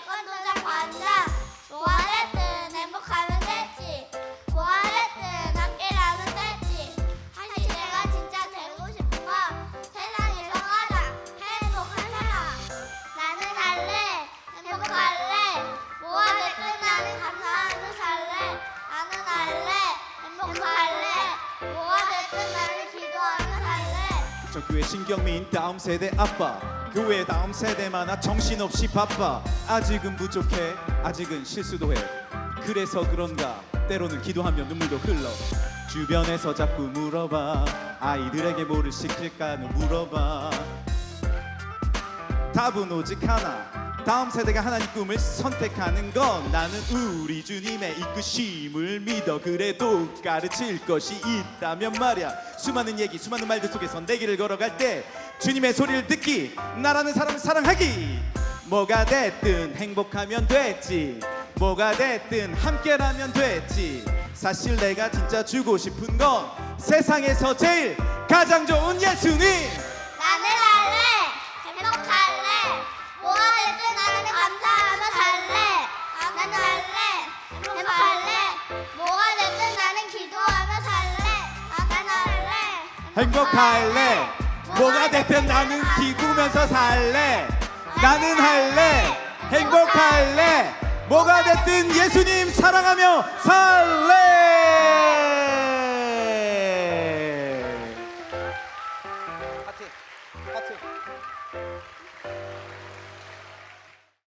건 도장 저 교회 신경민 다음 세대 아빠 교회 다음 세대마다 정신없이 바빠. 아직은 부족해 아직은 실수도 해. 그래서 그런가? 때로는 기도하면 눈물도 흘러. 주변에서 자꾸 물어봐. 아이들에게 뭐를 시킬까 는 물어봐. 답은 오직 하나 다음 세대가 하나님 꿈을 선택하는 건 나는 우리 주님의 이끄심을 믿어 그래도 가르칠 것이 있다면 말야. 수많은 얘기 수많은 말들 속에서 내 길을 걸어갈 때 주님의 소리를 듣기 나라는 사람을 사랑하기. 뭐가 됐든 행복하면 됐지. 뭐가 됐든 함께라면 됐지. 사실 내가 진짜 주고 싶은 건 세상에서 제일 가장 좋은 예수님 행복할래? 뭐가 됐든 나는 기쁘면서 살래? 나는 할래? 행복할래? 뭐가 됐든 예수님 사랑하며 살래?